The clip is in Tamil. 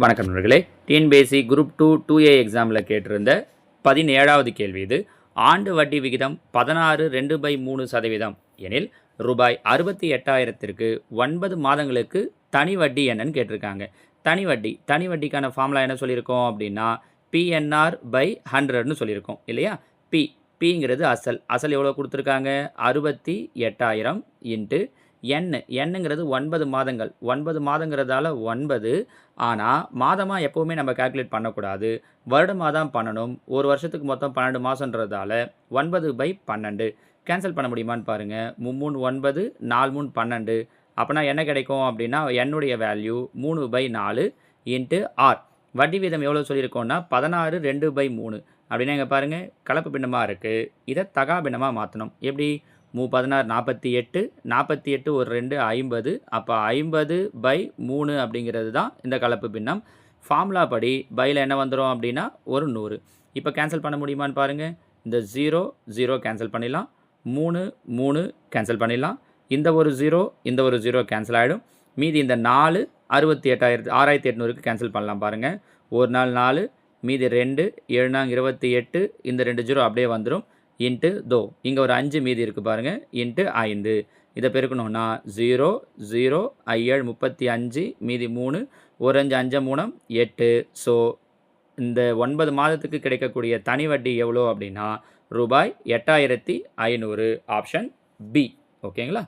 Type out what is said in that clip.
வணக்கம் நண்பர்களே. TNPSC group two two A எக்ஸாமில் கேட்டிருந்த பதினேழாவது கேள்வி இது. ஆண்டு வட்டி விகிதம் பதினாறு ரெண்டு பை மூணு சதவீதம். எனில் ரூபாய் அறுபத்தி எட்டாயிரத்திற்கு ஒன்பது மாதங்களுக்கு தனி வட்டி என்னன்னு கேட்டிருக்காங்க. தனி வட்டி தனி வட்டிக்கான ஃபார்முலா என்ன சொல்லியிருக்கோம் அப்படின்னா பிஎன்ஆர் பை ஹண்ட்ரட்னு சொல்லியிருக்கோம். இல்லையா? பி பிங்கிறது அசல். அசல் எவ்வளோ கொடுத்துருக்காங்க? அறுபத்தி எட்டாயிரம் இன்ட்டு என் எண்ணுங்கிறது ஒன்பது மாதங்கள். ஒன்பது மாதங்கிறதால ஒன்பது. ஆனால் மாதமாக எப்போவுமே நம்ம கால்குலேட் பண்ணக்கூடாது. வருடமாக தான் பண்ணணும். ஒரு வருஷத்துக்கு மொத்தம் பன்னெண்டு மாதன்றதால ஒன்பது பை பன்னெண்டு. கேன்சல் பண்ண முடியுமான்னு பாருங்கள் மும்மூணு ஒன்பது நாலு மூணு பன்னெண்டு. அப்போனா என்ன கிடைக்கும் அப்படின்னா என்னுடைய வேல்யூ மூணு பை நாலு இன்ட்டு ஆர் வட்டி வீதம் எவ்வளோ சொல்லியிருக்கோன்னா பதினாறு ரெண்டு பை மூணு. அப்படின்னா இங்கே பாருங்கள் கலப்பு பின்னமாக இருக்குது இதை தகா பின்னமாக மாற்றணும் எப்படி? மூ பதினாறு நாற்பத்தி எட்டு நாற்பத்தி எட்டு ஒரு ரெண்டு ஐம்பது. அப்போ ஐம்பது பை மூணு அப்படிங்கிறது தான் இந்த கலப்பு பின்னம். ஃபார்முலா படி பையில் என்ன வந்துடும் அப்படின்னா ஒரு நூறு. இப்போ கேன்சல் பண்ண முடியுமான்னு பாருங்கள் இந்த ஜீரோ ஜீரோ கேன்சல் பண்ணிடலாம். மூணு மூணு கேன்சல் பண்ணிடலாம். இந்த ஒரு ஜீரோ இந்த ஒரு ஜீரோ கேன்சல் ஆகிடும் மீதி இந்த நாலு அறுபத்தி எட்டாயிரத்து ஆறாயிரத்தி எட்நூறுக்கு கேன்சல் பண்ணலாம் பாருங்கள் ஒரு நாள் நாலு மீதி ரெண்டு ஏழு நாங்க இருபத்தி எட்டு இந்த ரெண்டு ஜீரோ அப்படியே வந்துடும் இன்ட்டு தோ. இங்கே ஒரு அஞ்சு மீதி இருக்குது பாருங்கள் இன்ட்டு ஐந்து. இதை பெருக்கணும்னா ஜீரோ ஜீரோ ஐயேழு முப்பத்தி அஞ்சு மீதி மூணு ஒரு அஞ்சு அஞ்சு மூணம் எட்டு. ஸோ இந்த ஒன்பது மாதத்துக்கு கிடைக்கக்கூடிய தனி வட்டி எவ்வளோ அப்படின்னா ரூபாய் எட்டாயிரத்தி ஐநூறு ஆப்ஷன் பி. ஓகேங்களா?